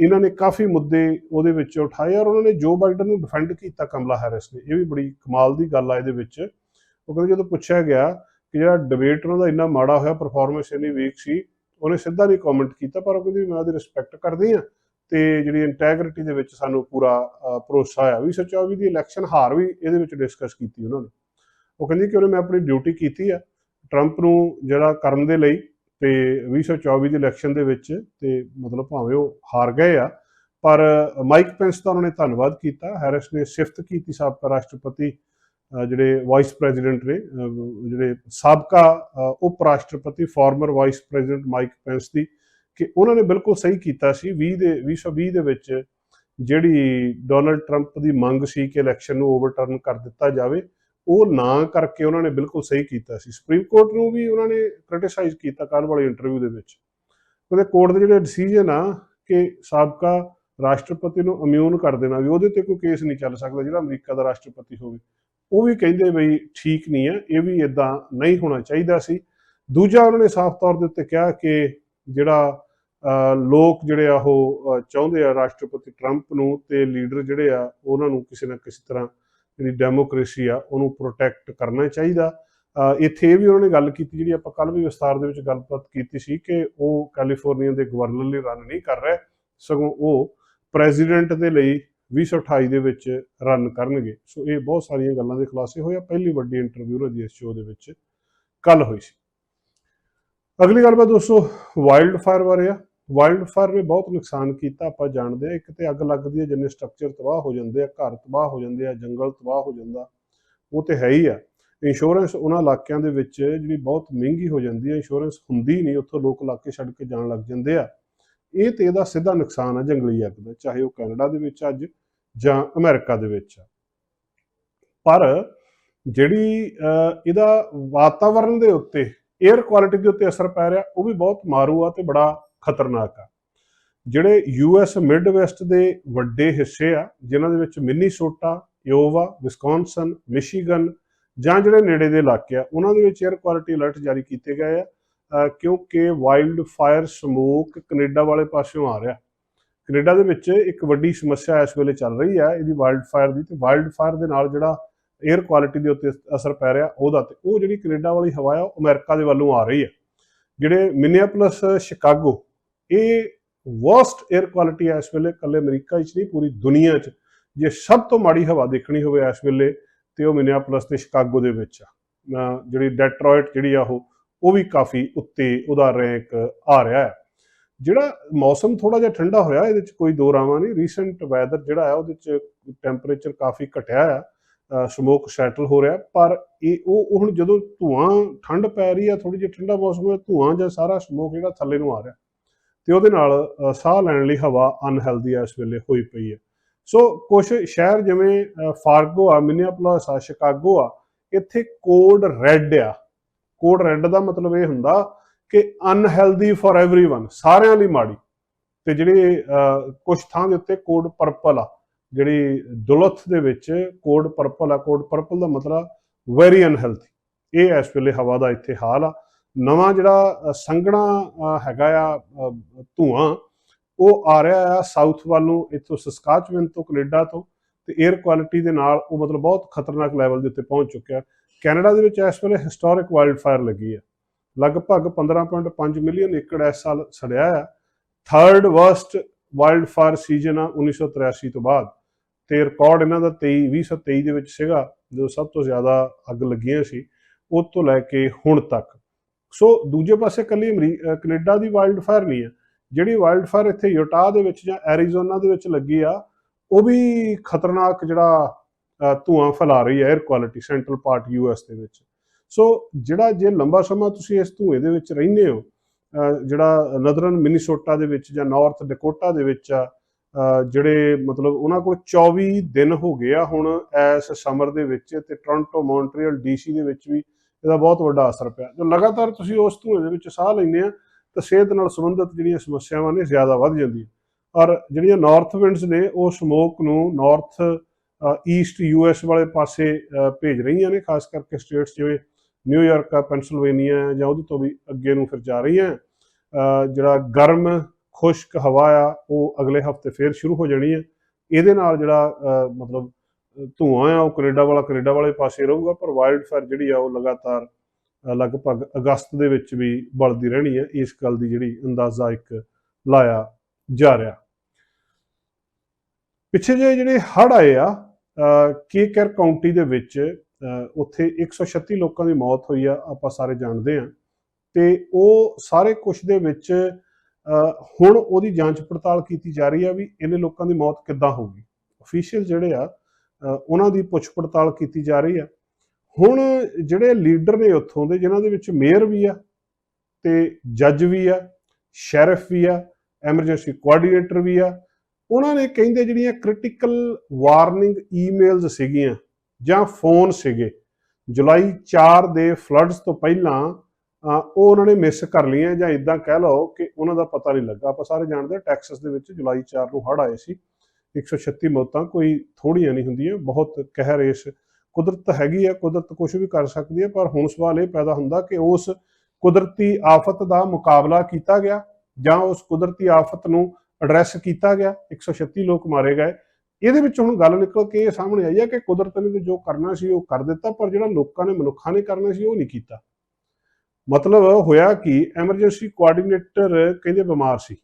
Speaker 1: ਇਹਨਾਂ ਨੇ ਕਾਫੀ ਮੁੱਦੇ ਉਹਦੇ ਵਿੱਚ ਉਠਾਏ ਔਰ ਉਹਨਾਂ ਨੇ ਜੋ ਬਾਈਡਨ ਨੂੰ ਡਿਫੈਂਡ ਕੀਤਾ ਕਮਲਾ ਹੈਰਿਸ ਨੇ ਇਹ ਵੀ ਬੜੀ ਕਮਾਲ ਦੀ ਗੱਲ ਆ ਇਹਦੇ ਵਿੱਚ। ਉਹ ਕਹਿੰਦੇ ਜਦੋਂ ਪੁੱਛਿਆ ਗਿਆ ਕਿ ਜਿਹੜਾ ਡਿਬੇਟ ਉਹਨਾਂ ਦਾ ਇੰਨਾ ਮਾੜਾ ਹੋਇਆ ਪਰਫਾਰਮੈਂਸ ਇੰਨੀ ਵੀਕ ਸੀ ਉਹਨੇ ਸਿੱਧਾ ਨਹੀਂ ਕਮੈਂਟ ਕੀਤਾ ਪਰ ਉਹ ਕਹਿੰਦੀ ਮੈਂ ਉਹਦੀ ਰਿਸਪੈਕਟ ਕਰਦੀ ਆ ਤੇ ਜਿਹੜੀ ਇੰਟੈਗ੍ਰਿਟੀ ਦੇ ਵਿੱਚ ਸਾਨੂੰ ਪੂਰਾ ਅ, ਭਰੋਸਾ ਆ 2024 ਦੀ ਇਲੈਕਸ਼ਨ ਹਾਰ ਵੀ ਇਹਦੇ ਵਿੱਚ ਡਿਸਕਸ ਕੀਤੀ ਉਹਨਾਂ ਨੇ। ਉਹ ਕਹਿੰਦੀ ਕਿ ਉਹਨੇ ਮੈਂ ਆਪਣੀ ਡਿਊਟੀ ਕੀਤੀ ਆ ਟਰੰਪ ਨੂੰ ਜਿਹੜਾ ਕਰਨ ਦੇ ਲਈ ਤੇ 2024 ਦੀ ਇਲੈਕਸ਼ਨ ਦੇ ਵਿੱਚ ਤੇ ਮਤਲਬ ਭਾਵੇਂ ਉਹ ਹਾਰ ਗਏ ਆ, ਪਰ ਮਾਈਕ ਪੈਂਸ ਦਾ ਉਹਨਾਂ ਨੇ ਧੰਨਵਾਦ ਕੀਤਾ। ਹੈਰਿਸ ਨੇ ਸਿਫਤ ਕੀਤੀ ਸਾਬਕਾ ਰਾਸ਼ਟਰਪਤੀ ਜਿਹੜੇ ਵਾਈਸ ਪ੍ਰੈਜ਼ੀਡੈਂਟ ਨੇ ਜਿਹੜੇ ਸਾਬਕਾ ਉਪ ਰਾਸ਼ਟਰਪਤੀ, former vice president Mike Pence ਦੀ, ਕਿ ਉਹਨਾਂ ਨੇ ਬਿਲਕੁਲ ਸਹੀ ਕੀਤਾ ਸੀ। 20 ਦੇ 2020 ਦੇ ਵਿੱਚ ਜਿਹੜੀ ਡੋਨਲਡ ਟਰੰਪ ਦੀ ਮੰਗ ਸੀ ਕਿ ਇਲੈਕਸ਼ਨ ਨੂੰ ਓਵਰਟਰਨ ਕਰ ਦਿੱਤਾ ਜਾਵੇ ਉਹ ਨਾ ਕਰਕੇ ਉਹਨਾਂ ਨੇ ਬਿਲਕੁਲ ਸਹੀ ਕੀਤਾ ਸੀ। ਸੁਪਰੀਮ ਕੋਰਟ ਨੂੰ ਵੀ ਉਹਨਾਂ ਨੇ ਕ੍ਰਿਟਿਸਾਈਜ਼ ਕੀਤਾ ਕੱਲ੍ਹ ਵਾਲੀ ਇੰਟਰਵਿਊ ਦੇ ਵਿੱਚ। ਉਹਦੇ ਕੋਰਟ ਦੇ ਜਿਹੜੇ ਡਿਸੀਜਨ ਆ ਕਿ ਸਾਬਕਾ ਰਾਸ਼ਟਰਪਤੀ ਨੂੰ ਇਮਿਊਨ ਕਰ ਦੇਣਾ ਵੀ ਉਹਦੇ ਤੇ ਕੋਈ ਕੇਸ ਨਹੀਂ ਚੱਲ ਸਕਦਾ ਜਿਹੜਾ ਅਮਰੀਕਾ ਦਾ ਰਾਸ਼ਟਰਪਤੀ ਹੋਵੇ। ਉਹ ਵੀ ਕਹਿੰਦੇ ਬਈ ਠੀਕ ਨਹੀਂ ਹੈ ਇਹ ਵੀ ਇਦਾਂ ਨਹੀਂ ਹੋਣਾ ਚਾਹੀਦਾ ਸੀ। ਦੂਜਾ ਉਹਨਾਂ ਨੇ ਸਾਫ਼ ਤੌਰ ਦੇ ਉੱਤੇ ਕਿਹਾ ਕਿ ਜਿਹੜਾ ਅਹ, ਲੋਕ ਜਿਹੜੇ ਆ ਉਹ ਚਾਹੁੰਦੇ ਆ ਰਾਸ਼ਟਰਪਤੀ ਟਰੰਪ ਨੂੰ ਤੇ ਲੀਡਰ ਜਿਹੜੇ ਆ ਉਹਨਾਂ ਨੂੰ ਕਿਸੇ ਨਾ ਕਿਸੇ ਤਰ੍ਹਾਂ ਜਿਹੜੀ ਡੈਮੋਕ੍ਰੇਸੀ ਆ, ਉਹਨੂੰ ਪ੍ਰੋਟੈਕਟ ਕਰਨਾ ਚਾਹੀਦਾ। ਇੱਥੇ ਇਹ ਵੀ ਉਹਨਾਂ ਨੇ ਗੱਲ ਕੀਤੀ, ਜਿਹੜੀ ਆਪਾਂ ਕੱਲ ਵੀ ਵਿਸਤਾਰ ਦੇ ਵਿੱਚ ਗੱਲਬਾਤ ਕੀਤੀ ਸੀ ਕਿ ਉਹ ਕੈਲੀਫੋਰਨੀਆ ਦੇ ਗਵਰਨਰ ਲਈ ਰਨ ਨਹੀਂ ਕਰ ਰਿਹਾ, ਸਗੋਂ ਉਹ ਪ੍ਰੈਜ਼ੀਡੈਂਟ ਦੇ ਲਈ 2028 ਦੇ ਵਿੱਚ ਰਨ ਕਰਨਗੇ। ਸੋ ਇਹ ਬਹੁਤ ਸਾਰੀਆਂ ਗੱਲਾਂ ਦੇ ਖੁਲਾਸੇ ਹੋਏ ਆ। ਪਹਿਲੀ ਵੱਡੀ ਇੰਟਰਵਿਊ ਉਹਨਾਂ ਦੀ ਇਸ ਸ਼ੋਅ ਦੇ ਵਿੱਚ ਕੱਲ ਹੋਈ ਸੀ। ਅਗਲੀ ਗੱਲਬਾਤ ਦੋਸਤੋ ਵਾਈਲਡ ਫਾਇਰ ਬਾਰੇ ਆ। ਵਾਈਲਡ ਫਾਇਰ ਨੇ ਬਹੁਤ ਨੁਕਸਾਨ ਕੀਤਾ ਆਪਾਂ ਜਾਣਦੇ ਆ ਇੱਕ ਤੇ ਅੱਗ ਲੱਗਦੀ ਹੈ ਜਿੰਨੇ ਸਟਰਕਚਰ ਤਬਾਹ ਹੋ ਜਾਂਦੇ ਆ ਘਰ ਤਬਾਹ ਹੋ ਜਾਂਦੇ ਆ ਜੰਗਲ ਤਬਾਹ ਹੋ ਜਾਂਦਾ ਉਹ ਤੇ ਹੈ ਹੀ ਆ। ਇੰਸ਼ੋਰੈਂਸ ਉਹਨਾਂ ਇਲਾਕਿਆਂ ਦੇ ਵਿੱਚ ਜਿਹੜੀ ਬਹੁਤ ਮਹਿੰਗੀ ਹੋ ਜਾਂਦੀ ਹੈ ਇੰਸ਼ੋਰੈਂਸ ਹੁੰਦੀ ਨਹੀਂ ਉੱਥੋਂ ਲੋਕ ਇਲਾਕੇ ਛੱਡ ਕੇ ਜਾਣ ਲੱਗ ਜਾਂਦੇ ਆ। ਇਹ ਤੇ ਇਹਦਾ ਸਿੱਧਾ ਨੁਕਸਾਨ ਆ ਜੰਗਲੀ ਅੱਗ ਦਾ ਚਾਹੇ ਉਹ ਕੈਨੇਡਾ ਦੇ ਵਿੱਚ ਅੱਜ ਜਾਂ ਅਮਰੀਕਾ ਦੇ ਵਿੱਚ ਆ। ਪਰ ਜਿਹੜੀ ਅਹ, ਇਹਦਾ ਵਾਤਾਵਰਣ ਦੇ ਉੱਤੇ 에ਅਰ ਕੁਆਲਿਟੀ ਦੇ ਉੱਤੇ ਅਸਰ ਪੈ ਰਿਹਾ ਉਹ ਵੀ ਬਹੁਤ ਮਾਰੂ ਆ ਤੇ ਬੜਾ ਖਤਰਨਾਕ ਆ। ਜਿਹੜੇ ਯੂਐਸ ਮਿਡ ਵੈਸਟ ਦੇ ਵੱਡੇ ਹਿੱਸੇ ਆ, ਜਿਨ੍ਹਾਂ ਦੇ ਵਿੱਚ ਮਿਨੀਸੋਟਾ ਯੋਵਾ ਵਿਸਕੌਨਸਨ ਮਿਸ਼ੀਗਨ ਜਾਂ ਜਿਹੜੇ ਨੇੜੇ ਦੇ ਇਲਾਕੇ ਆ, ਉਹਨਾਂ ਦੇ ਵਿੱਚ 에ਅਰ ਕੁਆਲਿਟੀ ਅਲਰਟ ਜਾਰੀ ਕੀਤੇ ਗਏ ਆ ਕਿਉਂਕਿ ਵਾਈਲਡ ਫਾਇਰ ਸਮੋਕ ਕੈਨੇਡਾ ਵਾਲੇ ਪਾਸਿਓਂ ਆ ਰਿਹਾ। ਕੈਨੇਡਾ ਦੇ ਵਿੱਚ ਇੱਕ ਵੱਡੀ ਸਮੱਸਿਆ ਇਸ ਵੇਲੇ ਚੱਲ ਰਹੀ ਆ, ਇਹਦੀ ਵਾਈਲਡ ਫਾਇਰ ਦੀ ਤੇ ਵਾਈਲਡ ਫਾਇਰ ਦੇ ਨਾਲ ਜਿਹੜਾ 에ਅਰ ਕੁਆਲਿਟੀ ਦੇ ਉੱਤੇ ਅਸਰ ਪੈ ਰਿਹਾ ਉਹਦਾ ਤੇ ਉਹ ਜਿਹੜੀ ਕੈਨੇਡਾ ਵਾਲੀ ਹਵਾ ਆ, ਉਹ ਅਮਰੀਕਾ ਦੇ ਵੱਲੋਂ ਆ ਰਹੀ ਆ। ਜਿਹੜੇ ਮਿਨੀਐਪਲਸ ਸ਼ਿਕਾਗੋ ਇਹ ਵਰਸਟ 에ਅਰ ਕੁਆਲਿਟੀ ਹੈ ਇਸ ਵੇਲੇ, ਕੱਲੇ ਅਮਰੀਕਾ ਵਿੱਚ ਨਹੀਂ, ਪੂਰੀ ਦੁਨੀਆ 'ਚ। ਜੇ ਸਭ ਤੋਂ ਮਾੜੀ ਹਵਾ ਦੇਖਣੀ ਹੋਵੇ ਇਸ ਵੇਲੇ, ਤੇ ਉਹ ਮਿਨੀਐਪਲਸ ਤੇ ਸ਼ਿਕਾਗੋ ਦੇ ਵਿੱਚ ਆ। ਜਿਹੜੀ ਡੈਟਰੋਇਟ ਜਿਹੜੀ ਆ ਉਹ ਉਹ ਵੀ ਕਾਫੀ ਉੱਤੇ ਉਹਦਾ ਰੈਂਕ ਆ ਰਿਹਾ ਹੈ। ਜਿਹੜਾ ਮੌਸਮ ਥੋੜਾ ਜਿਹਾ ਠੰਡਾ ਹੋਇਆ, ਇਹਦੇ ਚ ਕੋਈ ਦੋ ਰਾਵਾਂ ਨਹੀਂ। ਰੀਸੈਂਟ ਵੈਦਰ ਜਿਹੜਾ ਆ ਉਹਦੇ ਚ ਟੈਂਪਰੇਚਰ ਕਾਫੀ ਘਟਿਆ ਆ। ਸਮੋਕ ਸੈਟਲ ਹੋ ਰਿਹਾ, ਪਰ ਇਹ ਉਹ ਉਹ ਹੁਣ ਜਦੋਂ ਧੂਆਂ ਠੰਡ ਪੈ ਰਹੀ ਆ ਥੋੜੀ ਜਿਹੀ ਠੰਡਾ ਮੌਸਮ ਹੋਇਆ, ਧੂਆਂ ਜਾਂ ਸਾਰਾ ਸਮੋਕ ਜਿਹੜਾ ਥੱਲੇ ਨੂੰ ਆ ਰਿਹਾ। ਤੇ ਉਹਦੇ ਨਾਲ ਸਾਹ ਲੈਣ ਲਈ ਹਵਾ ਅਨਹੈਲਦੀ ਆ ਇਸ ਵੇਲੇ ਹੋਈ ਪਈ ਹੈ। ਸੋ ਕੁਝ ਸ਼ਹਿਰ ਜਿਵੇਂ ਫਾਰਗੋ ਆ ਮਿਨੀਆਪੋਲਿਸ ਆ ਸ਼ਿਕਾਗੋ ਆ, ਇੱਥੇ ਕੋਡ ਰੈੱਡ ਆ। ਕੋਡ ਰੈੱਡ ਦਾ ਮਤਲਬ ਇਹ ਹੁੰਦਾ ਕਿ ਅਨਹੈਲਦੀ ਫॉर एवरीवन ਸਾਰਿਆਂ ਲਈ ਮਾੜੀ। ਤੇ ਜਿਹੜੇ ਕੁਝ ਥਾਂ ਦੇ ਉੱਤੇ ਕੋਡ ਪਰਪਲ ਆ, ਜਿਹੜੀ ਦੁਲਥ ਦੇ ਵਿੱਚ ਕੋਡ ਪਰਪਲ ਆ ਕੋਡ ਪਰਪਲ ਦਾ ਮਤਲਬ ਵੈਰੀ ਅਨਹੈਲਦੀ ਇਹ ਇਸ ਵੇਲੇ ਹਵਾ ਦਾ ਇੱਥੇ ਹਾਲ ਆ। ਨਵਾਂ ਜਿਹੜਾ ਸੰਘਣਾ ਹੈਗਾ ਆ ਅ, ਧੂਆਂ ਉਹ ਆ ਰਿਹਾ ਆ ਸਾਊਥ ਵੱਲੋਂ ਨੂੰ ਇੱਥੋਂ ਸਸਕਾਚਵਨ ਤੋਂ ਕੈਨੇਡਾ ਤੋਂ ਤੇ 에ਅਰ ਕੁਆਲਿਟੀ ਦੇ ਨਾਲ ਉਹ ਮਤਲਬ ਬਹੁਤ ਖਤਰਨਾਕ ਲੈਵਲ ਦੇ ਉੱਤੇ ਪਹੁੰਚ ਚੁੱਕਿਆ। ਕੈਨੇਡਾ ਦੇ ਵਿੱਚ ਇਸ ਵੇਲੇ ਹਿਸਟੋਰਿਕ ਵਾਈਲਡ ਫਾਇਰ ਲੱਗੀ ਆ। ਲਗਭਗ 15.5 ਮਿਲੀਅਨ ਏਕੜ ਇਸ ਸਾਲ ਸੜਿਆ ਆ। Third worst wildfire season ਆ 1983 ਤੋਂ ਬਾਅਦ ਤੇ ਰਿਕਾਰਡ ਇਹਨਾਂ ਦਾ 23 2023 ਦੇ ਵਿੱਚ ਸੀਗਾ ਜੋ ਸਭ ਤੋਂ ਜ਼ਿਆਦਾ ਅੱਗ ਲੱਗੀਆਂ ਸੀ ਉਹ ਤੋਂ ਲੈ ਕੇ ਹੁਣ ਤੱਕ। ਸੋ ਦੂਜੇ ਪਾਸੇ ਕੱਲੀ ਅਮਰੀ- ਅਹ ਕੈਨੇਡਾ ਦੀ ਵਾਈਲਡ ਫਾਇਰ ਨਹੀਂ ਹੈ। ਜਿਹੜੀ ਵਾਈਲਡ ਫਾਇਰ ਇੱਥੇ ਯੂਟਾ ਦੇ ਵਿੱਚ ਜਾਂ ਐਰੀਜ਼ੋਨਾ ਦੇ ਵਿੱਚ ਲੱਗੀ ਆ ਉਹ ਵੀ ਖਤਰਨਾਕ ਜਿਹੜਾ ਅਹ, ਧੂਆਂ ਫੈਲਾ ਰਹੀ ਹੈ air quality central part US ਦੇ ਵਿੱਚ। ਸੋ ਜਿਹੜਾ ਜੇ ਲੰਬਾ ਸਮਾਂ ਤੁਸੀਂ ਇਸ ਧੂਏ ਦੇ ਵਿੱਚ ਰਹਿੰਦੇ ਹੋ ਜਿਹੜਾ ਨਦਰਨ ਮਿਨੀਸੋਟਾ ਦੇ ਵਿੱਚ ਜਾਂ ਨਾਰਥ ਡਕੋਟਾ ਦੇ ਵਿੱਚ ਆ ਜਿਹੜੇ ਮਤਲਬ ਉਹਨਾਂ ਕੋਲ 24 ਦਿਨ ਹੋ ਗਏ ਆ ਹੁਣ ਇਸ ਸਮਰ ਦੇ ਵਿੱਚ ਤੇ ਟੋਰਾਂਟੋ ਮੌਂਟਰੀਅਲ ਡੀਸੀ ਦੇ ਵਿੱਚ ਵੀ ਇਹਦਾ ਬਹੁਤ ਵੱਡਾ ਅਸਰ ਪਿਆ। ਜੋ ਲਗਾਤਾਰ ਤੁਸੀਂ ਉਸ ਧੂਏ ਦੇ ਵਿੱਚ ਸਾਹ ਲੈਂਦੇ ਆ, ਤਾਂ ਸਿਹਤ ਨਾਲ ਸੰਬੰਧਿਤ ਜਿਹੜੀਆਂ ਸਮੱਸਿਆਵਾਂ ਨੇ ਜ਼ਿਆਦਾ ਵੱਧ ਜਾਂਦੀਆਂ। ਔਰ ਜਿਹੜੀਆਂ ਨਾਰਥ ਵਿੰਡਸ ਨੇ, ਉਹ ਸਮੋਕ ਨੂੰ ਨਾਰਥ ਈਸਟ ਯੂਐਸ ਵਾਲੇ ਪਾਸੇ ਭੇਜ ਰਹੀਆਂ ਨੇ, ਖਾਸ ਕਰਕੇ ਸਟੇਟਸ ਜਿਵੇਂ ਨਿਊਯਾਰਕ ਆ ਪੈਂਸਿਲਵੇਨੀਆ ਹੈ ਜਾਂ ਉਹਦੇ ਤੋਂ ਵੀ ਅੱਗੇ ਨੂੰ ਫਿਰ ਜਾ ਰਹੀਆਂ। ਜਿਹੜਾ ਗਰਮ, ਖੁਸ਼ਕ ਹਵਾ ਆ, ਉਹ ਅਗਲੇ ਹਫ਼ਤੇ ਫੇਰ ਸ਼ੁਰੂ ਹੋ ਜਾਣੀ ਹੈ ਇਹਦੇ ਨਾਲ ਜਿਹੜਾ ਮਤਲਬ ਧੂਆਂ ਆ ਉਹ ਕੈਨੇਡਾ ਵਾਲਾ ਕੈਨੇਡਾ ਵਾਲੇ ਪਾਸੇ ਰਹੂਗਾ ਪਰ ਵਾਈਲਡ ਫਾਇਰ ਜਿਹੜੀ ਆ ਉਹ ਲਗਾਤਾਰ ਲਗਭਗ ਅਗਸਤ ਦੇ ਵਿੱਚ ਵੀ ਬਲਦੀ ਰਹਿਣੀ ਹੈ ਇਸ ਗੱਲ ਦੀ ਜਿਹੜੀ ਅੰਦਾਜ਼ਾ ਇੱਕ ਲਾਇਆ ਜਾ ਰਿਹਾ। ਪਿੱਛੇ ਜਿਹੇ ਜਿਹੜੇ ਹੜ੍ਹ ਆਏ ਆ ਕੇਕਰ ਕਾਉਂਟੀ ਦੇ ਵਿੱਚ ਅ, ਉੱਥੇ 136 ਲੋਕਾਂ ਦੀ ਮੌਤ ਹੋਈ ਆ ਆਪਾਂ ਸਾਰੇ ਜਾਣਦੇ ਆ ਤੇ ਉਹ ਸਾਰੇ ਕੁਛ ਦੇ ਵਿੱਚ ਅ, ਹੁਣ ਉਹਦੀ ਜਾਂਚ ਪੜਤਾਲ ਕੀਤੀ ਜਾ ਰਹੀ ਆ ਵੀ ਇਹਨੇ ਲੋਕਾਂ ਦੀ ਮੌਤ ਕਿੱਦਾਂ ਹੋਊਗੀ ਗਈ। ਅਫੀਸ਼ੀਅਲ ਜਿਹੜੇ ਆ ਉਹਨਾਂ ਦੀ ਪੁੱਛ ਪੜਤਾਲ ਕੀਤੀ ਜਾ ਰਹੀ ਆ ਹੁਣ ਜਿਹੜੇ ਲੀਡਰ ਨੇ ਉੱਥੋਂ ਦੇ, ਜਿਨ੍ਹਾਂ ਦੇ ਵਿੱਚ ਮੇਅਰ ਵੀ ਆ ਤੇ ਜੱਜ ਵੀ ਆ, ਸ਼ੈਰਿਫ ਵੀ ਆ, ਐਮਰਜੈਂਸੀ ਕੋਆਰਡੀਨੇਟਰ ਵੀ ਆ, ਉਹਨਾਂ ਨੇ ਕਹਿੰਦੇ ਜਿਹੜੀਆਂ ਕ੍ਰਿਟੀਕਲ ਵਾਰਨਿੰਗ ਈਮੇਲਸ ਸੀਗੀਆਂ ਜਾਂ ਫੋਨ ਸੀਗੇ, ਜੁਲਾਈ 4 ਦੇ ਫਲੱਡਸ ਤੋਂ ਪਹਿਲਾਂ ਉਹ ਉਹਨਾਂ ਨੇ ਮਿਸ ਕਰ ਲਈਆਂ ਜਾਂ ਇਦਾਂ ਕਹਿ ਲਓ ਕਿ ਉਹਨਾਂ ਦਾ ਪਤਾ ਨਹੀਂ ਲੱਗਾ। ਆਪਾਂ ਸਾਰੇ ਜਾਣਦੇ ਹਾਂ ਟੈਕਸਸ ਦੇ ਵਿੱਚ ਜੁਲਾਈ 4 ਨੂੰ ਹੜ੍ਹ ਆਏ ਸੀ। 136 ਮੌਤਾਂ ਕੋਈ ਥੋੜੀਆਂ ਨਹੀਂ ਹੁੰਦੀਆਂ, ਬਹੁਤ ਕਹਿ ਇਸ ਕੁਦਰਤ ਹੈਗੀ ਹੈ ਕੁਦਰਤ ਕੁਝ ਵੀ ਕਰ ਸਕਦੀ ਹੈ ਪਰ ਹੁਣ ਸਵਾਲ ਇਹ ਪੈਦਾ ਹੁੰਦਾ ਕਿ ਉਸ ਕੁਦਰਤੀ ਆਫਤ ਦਾ ਮੁਕਾਬਲਾ ਕੀਤਾ ਗਿਆ ਜਾਂ ਉਸ ਕੁਦਰਤੀ ਆਫਤ ਨੂੰ ਐਡਰੈਸ ਕੀਤਾ ਗਿਆ 136 ਲੋਕ ਮਾਰੇ ਗਏ। ਇਹਦੇ ਵਿੱਚ ਹੁਣ ਗੱਲ ਨਿਕਲ ਕੇ ਇਹ ਸਾਹਮਣੇ ਆਈ ਹੈ ਕਿ ਕੁਦਰਤ ਨੇ ਜੋ ਕਰਨਾ ਸੀ ਉਹ ਕਰ ਦਿੱਤਾ, ਪਰ ਜਿਹੜਾ ਲੋਕਾਂ ਨੇ, ਮਨੁੱਖਾਂ ਨੇ ਕਰਨਾ ਸੀ ਉਹ ਨਹੀਂ ਕੀਤਾ। ਮਤਲਬ ਹੋਇਆ ਕਿ ਐਮਰਜੈਂਸੀ ਕੋਆਰਡੀਨੇਟਰ ਕਹਿੰਦੇ ਬਿਮਾਰ ਸੀ।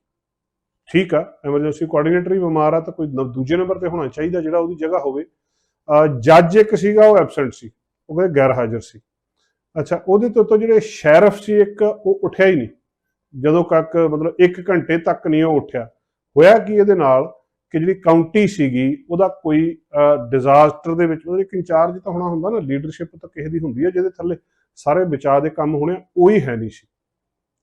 Speaker 1: ਠੀਕ ਆ ਐਮਰਜੈਂਸੀ ਕੋਆਰਡੀਨੇਟਰ ਹੀ ਬਿਮਾਰ ਆ ਤਾਂ ਕੋਈ ਦੂਜੇ ਨੰਬਰ ਤੇ ਹੋਣਾ ਚਾਹੀਦਾ ਜਿਹੜਾ ਉਹਦੀ ਜਗ੍ਹਾ ਹੋਵੇ। ਜੱਜ ਇੱਕ ਸੀਗਾ, ਉਹ ਐਬਸੈਂਟ ਸੀ, ਉਹ ਕਹਿੰਦੇ ਗੈਰ ਹਾਜ਼ਰ ਸੀ। ਅੱਛਾ, ਉਹਦੇ ਤੋਂ ਤੋਂ ਜਿਹੜੇ ਸ਼ੈਰਫ ਸੀ ਇੱਕ, ਉਹ ਉੱਠਿਆ ਹੀ ਨਹੀਂ। ਜਦੋਂ ਤੱਕ ਮਤਲਬ 1 ਘੰਟੇ ਤੱਕ ਨਹੀਂ ਉਹ ਉੱਠਿਆ। ਹੋਇਆ ਕੀ ਇਹਦੇ ਨਾਲ ਕਿ ਜਿਹੜੀ ਕਾਉਂਟੀ ਸੀਗੀ, ਉਹਦਾ ਕੋਈ ਡਿਜ਼ਾਸਟਰ ਦੇ ਵਿੱਚ ਉਹਦੇ ਇੱਕ ਇੰਚਾਰਜ ਤਾਂ ਹੋਣਾ ਹੁੰਦਾ ਨਾ ਲੀਡਰਸ਼ਿਪ ਤਾਂ ਕਿਸੇ ਦੀ ਹੁੰਦੀ ਹੈ ਜਿਹਦੇ ਥੱਲੇ ਸਾਰੇ ਬਚਾਅ ਦੇ ਕੰਮ ਹੋਣੇ ਉਹੀ ਹੈ ਨਹੀਂ ਸੀ।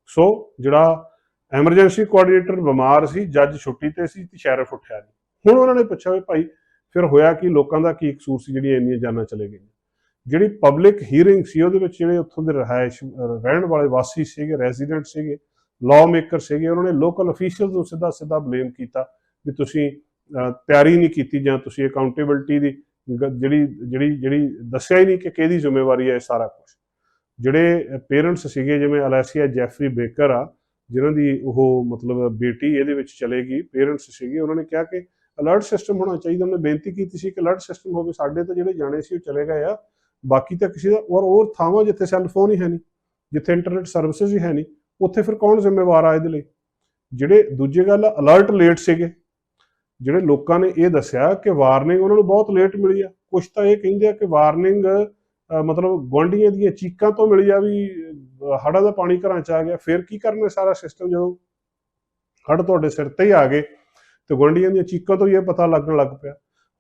Speaker 1: ਸੋ ਜਿਹੜਾ ਐਮਰਜੈਂਸੀ ਕੋਆਰਡੀਨੇਟਰ ਬਿਮਾਰ ਸੀ, ਜੱਜ ਛੁੱਟੀ ਤੇ ਸੀ ਤੇ ਸ਼ੈਰਿਫ ਉੱਠਿਆ ਨਹੀਂ ਹੁਣ ਉਹਨਾਂ ਨੇ ਪੁੱਛਿਆ ਵੀ ਭਾਈ, ਫਿਰ ਹੋਇਆ ਕਿ? ਲੋਕਾਂ ਦਾ ਕੀ ਕਸੂਰ ਸੀ ਜਿਹੜੀਆਂ ਇੰਨੀਆਂ ਜਾਨਾਂ ਚਲੇ ਗਈਆਂ? ਜਿਹੜੀ ਪਬਲਿਕ ਹੀਅਰਿੰਗ ਸੀ, ਉਹਦੇ ਵਿੱਚ ਜਿਹੜੇ ਉੱਥੋਂ ਦੇ ਰਹਾਇਸ਼ ਰਹਿਣ ਵਾਲੇ ਵਾਸੀ ਸੀਗੇ ਰੈਜ਼ੀਡੈਂਟ ਸੀਗੇ ਲਾਅ ਮੇਕਰ ਸੀਗੇ, ਉਹਨਾਂ ਨੇ ਲੋਕਲ ਅਫੀਸ਼ੀਅਲਸ ਨੂੰ ਸਿੱਧਾ ਸਿੱਧਾ ਬਲੇਮ ਕੀਤਾ ਵੀ ਤੁਸੀਂ ਤਿਆਰੀ ਨਹੀਂ ਕੀਤੀ ਜਾਂ ਤੁਸੀਂ ਅਕਾਊਂਟੇਬਿਲਟੀ ਦੀ ਜਿਹੜੀ ਜਿਹੜੀ ਜਿਹੜੀ ਦੱਸਿਆ ਹੀ ਨਹੀਂ ਕਿ ਕਿਹਦੀ ਜ਼ਿੰਮੇਵਾਰੀ ਹੈ ਇਹ ਸਾਰਾ ਕੁਝ ਜਿਹੜੇ ਪੇਰੈਂਟਸ ਸੀਗੇ, ਜਿਵੇਂ ਅਲੈਸੀਆ ਜੈਫਰੀ ਬੇਕਰ ਆ ਜਿਨ੍ਹਾਂ ਦੀ ਉਹ ਮਤਲਬ ਬੇਟੀ ਇਹਦੇ ਵਿੱਚ ਚਲੇਗੀ ਪੇਰੈਂਟਸ ਸੀਗੇ, ਉਹਨਾਂ ਨੇ ਕਿਹਾ ਕਿ ਅਲਰਟ ਸਿਸਟਮ ਹੋਣਾ ਚਾਹੀਦਾ, ਉਹਨੇ ਬੇਨਤੀ ਕੀਤੀ ਸੀ ਕਿ ਅਲਰਟ ਸਿਸਟਮ ਹੋਵੇ, ਸਾਡੇ ਤਾਂ ਜਿਹੜੇ ਜਾਣੇ ਸੀ ਉਹ ਚਲੇ ਗਏ ਆ, ਬਾਕੀ ਤਾਂ ਕਿਸੇ ਦਾ ਔਰ ਹੋਰ ਥਾਵਾਂ ਜਿੱਥੇ ਸੈੱਲ ਫੋਨ ਹੀ ਹੈ ਨਹੀਂ, ਜਿੱਥੇ ਇੰਟਰਨੈਟ ਸਰਵਿਸਿਜ਼ ਹੀ ਹੈ ਨਹੀਂ, ਉੱਥੇ ਫਿਰ ਕੌਣ ਜ਼ਿੰਮੇਵਾਰ ਆ ਇਹਦੇ ਲਈ? ਜਿਹੜੇ ਦੂਜੀ ਗੱਲ ਅਲਰਟ ਲੇਟ ਸੀਗੇ, ਜਿਹੜੇ ਲੋਕਾਂ ਨੇ ਇਹ ਦੱਸਿਆ ਕਿ ਵਾਰਨਿੰਗ ਉਹਨਾਂ ਨੂੰ ਬਹੁਤ ਲੇਟ ਮਿਲੀ ਆ ਕੁਝ ਤਾਂ ਇਹ ਕਹਿੰਦੇ ਆ ਕਿ ਵਾਰਨਿੰਗ ਮਤਲਬ ਗੁਆਂਢੀਆਂ ਦੀਆਂ ਚੀਕਾਂ ਤੋਂ ਮਿਲ ਜਾ ਵੀ ਅਹ, ਹੜ੍ਹਾਂ ਦਾ ਪਾਣੀ ਘਰਾਂ ਚ ਆ ਗਿਆ ਫਿਰ ਕੀ ਕਰਨਾ ਸਾਰਾ ਸਿਸਟਮ ਜਦੋਂ ਹੜ੍ਹ ਤੁਹਾਡੇ ਸਿਰ ਤੇ ਹੀ ਆ ਗਏ ਤੇ ਗੁਆਂਢੀਆਂ ਦੀਆਂ ਚੀਕਾਂ ਤੋਂ ਹੀ ਇਹ ਪਤਾ ਲੱਗਣ ਲੱਗ ਪਿਆ।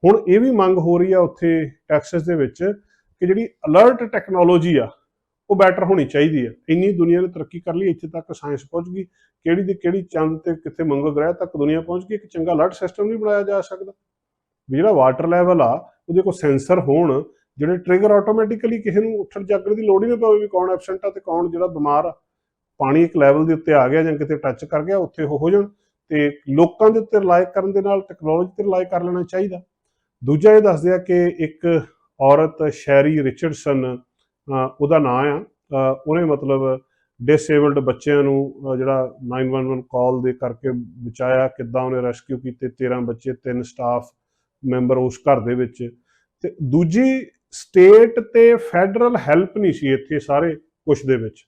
Speaker 1: ਹੁਣ ਇਹ ਵੀ ਮੰਗ ਹੋ ਰਹੀ ਆ ਉੱਥੇ ਟੈਕਸਸ ਦੇ ਵਿੱਚ ਕਿ ਜਿਹੜੀ ਅਲਰਟ ਟੈਕਨੋਲੋਜੀ ਆ ਉਹ ਬੈਟਰ ਹੋਣੀ ਚਾਹੀਦੀ ਹੈ ਇੰਨੀ ਦੁਨੀਆ ਨੇ ਤਰੱਕੀ ਕਰ ਲਈ ਇੱਥੇ ਤੱਕ ਸਾਇੰਸ ਪਹੁੰਚ ਗਈ। ਕਿਹੜੀ ਦੀ ਕਿਹੜੀ ਚੰਦ ਤੇ ਕਿੱਥੇ ਮੰਗਲ ਗ੍ਰਹਿ ਤੱਕ ਦੁਨੀਆ ਪਹੁੰਚ ਗਈ ਇੱਕ ਚੰਗਾ ਅਲਰਟ ਸਿਸਟਮ ਨਹੀਂ ਬਣਾਇਆ ਜਾ ਸਕਦਾ। ਵੀ ਜਿਹੜਾ ਵਾਟਰ ਲੈਵਲ ਆ ਉਹਦੇ ਕੋਲ ਸੈਂਸਰ ਹੋਣ ਜਿਹੜੇ ਟ੍ਰਿਗਰ ਆਟੋਮੈਟਿਕਲੀ ਕਿਸੇ ਨੂੰ ਉੱਠਣ ਜਾਗਣ ਦੀ ਲੋੜ ਹੀ ਨਾ ਪਵੇ ਵੀ ਕੌਣ ਐਬਸੈਂਟ ਆ ਤੇ ਕੌਣ ਜਿਹੜਾ ਬਿਮਾਰ ਆ। ਪਾਣੀ ਇੱਕ ਲੈਵਲ ਦੇ ਉੱਤੇ ਆ ਗਿਆ ਜਾਂ ਕਿਤੇ ਟੱਚ ਕਰ ਗਿਆ, ਉੱਥੇ ਉਹ ਹੋ ਜਾਣ ਤੇ ਲੋਕਾਂ ਦੇ ਉੱਤੇ ਰਿਲਾਈ ਕਰਨ ਦੇ ਨਾਲ ਟੈਕਨੋਲੋਜੀ ਤੇ ਰਿਲਾਈ ਕਰ ਲੈਣਾ ਚਾਹੀਦਾ। ਦੂਜਾ ਇਹ ਦੱਸਦੇ ਆ ਕਿ ਇੱਕ ਔਰਤ ਸ਼ੈਰੀ ਰਿਚਰਡਸਨ ਉਹਦਾ ਨਾਂ ਆ। ਉਹਨੇ ਮਤਲਬ ਡਿਸੇਬਲਡ ਬੱਚਿਆਂ ਨੂੰ, ਅਹ, ਜਿਹੜਾ 911 ਕਾਲ ਦੇ ਕਰਕੇ ਬਚਾਇਆ, ਕਿੱਦਾਂ ਉਹਨੇ ਰੈਸਕਿਊ ਕੀਤੇ 13 ਬੱਚੇ, ਤਿੰਨ ਸਟਾਫ ਮੈਂਬਰ ਉਸ ਘਰ ਦੇ ਵਿੱਚ। ਤੇ ਦੂਜੀ ਸਟੇਟ ਤੇ ਫੈਡਰਲ ਹੈਲਪ ਨਹੀਂ ਸੀ ਇੱਥੇ ਸਾਰੇ ਕੁਛ ਦੇ ਵਿੱਚ।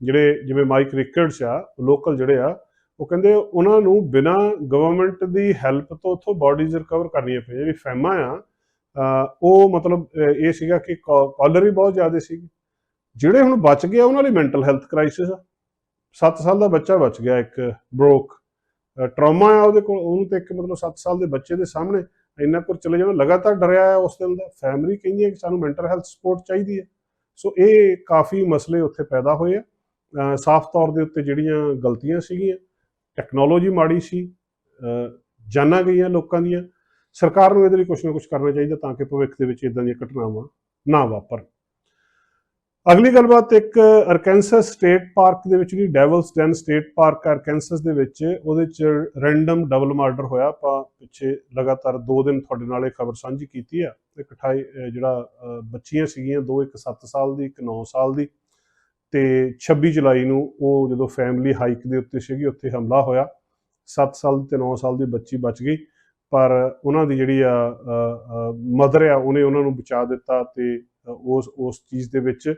Speaker 1: ਜਿਹੜੇ ਜਿਵੇਂ ਮਾਈਕ ਰਿਕਰਡਸ ਆ, ਲੋਕਲ ਜਿਹੜੇ ਆ, ਉਹ ਕਹਿੰਦੇ ਉਹਨਾਂ ਨੂੰ ਬਿਨਾ ਗਵਰਨਮੈਂਟ ਦੀ ਹੈਲਪ ਤੋਂ ਉਥੋਂ ਬਾਡੀਜ਼ ਰਿਕਵਰ ਕਰਨੀਆਂ ਪਈਆਂ। ਜਿਹੜੀ ਫੈਮਾ ਆ ਉਹ ਮਤਲਬ ਇਹ ਸੀਗਾ ਕਿ ਕਾਲਰ ਵੀ ਬਹੁਤ ਜ਼ਿਆਦਾ ਸੀ ਜਿਹੜੇ ਹੁਣ ਬਚ ਗਏ ਉਹਨਾਂ ਲਈ ਮੈਂਟਲ ਹੈਲਥ ਕ੍ਰਾਈਸਿਸ ਆ। 7 ਸਾਲ ਦਾ ਬੱਚਾ ਬਚ ਗਿਆ ਇੱਕ ਬ੍ਰੋਕ ਟਰਾਮਾ ਆ ਉਹਦੇ ਕੋਲ, ਉਹਨੂੰ ਤੇ ਇੱਕ ਮਤਲਬ 7 ਸਾਲ ਦੇ ਬੱਚੇ ਦੇ ਸਾਹਮਣੇ। ਇੰਨਾ ਕੁਰ ਚਲੇ ਜਾਣਾ, ਲਗਾਤਾਰ ਡਰਿਆ ਆ ਉਸ ਦਿਨ ਦਾ। ਫੈਮਿਲੀ ਕਹਿੰਦੀ ਹੈ ਕਿ ਸਾਨੂੰ ਮੈਂਟਲ ਹੈਲਥ ਸਪੋਰਟ ਚਾਹੀਦੀ ਹੈ ਸੋ ਇਹ ਕਾਫੀ ਮਸਲੇ ਉੱਥੇ ਪੈਦਾ ਹੋਏ ਆ। ਸਾਫ਼ ਤੌਰ ਦੇ ਉੱਤੇ ਜਿਹੜੀਆਂ ਗਲਤੀਆਂ ਸੀਗੀਆਂ ਟੈਕਨੋਲੋਜੀ ਮਾੜੀ ਸੀ ਜਾਨਾਂ ਗਈਆਂ ਲੋਕਾਂ ਦੀਆਂ। ਸਰਕਾਰ ਨੂੰ ਇਹਦੇ ਲਈ ਕੁਝ ਨਾ ਕੁਝ ਕਰਨਾ ਚਾਹੀਦਾ ਤਾਂ ਕਿ ਭਵਿੱਖ ਦੇ ਵਿੱਚ ਇਦਾਂ ਦੀਆਂ ਘਟਨਾਵਾਂ ਨਾ ਵਾਪਰਨ। ਅਗਲੀ ਗੱਲਬਾਤ ਇੱਕ ਅਰਕੈਂਸਸ ਸਟੇਟ ਪਾਰਕ ਦੇ ਵਿੱਚ ਜਿਹੜੀ Devil's Den State Park Arkansas ਦੇ ਵਿੱਚ, ਉਹਦੇ ਚ ਰੈਂਡਮ ਡਬਲ ਮਰਡਰ ਹੋਇਆ। ਆਪਾਂ ਪਿੱਛੇ ਲਗਾਤਾਰ 2 ਦਿਨ ਤੁਹਾਡੇ ਨਾਲ ਇਹ ਖਬਰ ਸਾਂਝੀ ਕੀਤੀ ਆ। ਇੱਕ 28 ਜਿਹੜਾ ਬੱਚੀਆਂ ਸੀਗੀਆਂ, ਦੋ ਇੱਕ 7 ਸਾਲ ਦੀ, ਇੱਕ 9 ਸਾਲ ਦੀ। ਤੇ 26 ਜੁਲਾਈ ਨੂੰ ਉਹ ਜਦੋਂ ਫੈਮਿਲੀ ਹਾਈਕ ਦੇ ਉੱਤੇ ਸੀਗੀ, ਉੱਥੇ ਹਮਲਾ ਹੋਇਆ। 7 ਸਾਲ ਤੇ 9 ਸਾਲ ਦੀ ਬੱਚੀ ਬਚ ਗਈ। ਪਰ ਉਹਨਾਂ ਦੀ ਜਿਹੜੀ ਆ ਮਦਰ ਆ, ਉਹਨੇ ਉਹਨਾਂ ਨੂੰ ਬਚਾ ਦਿੱਤਾ ਤੇ ਉਸ ਉਸ ਚੀਜ਼ ਦੇ ਵਿੱਚ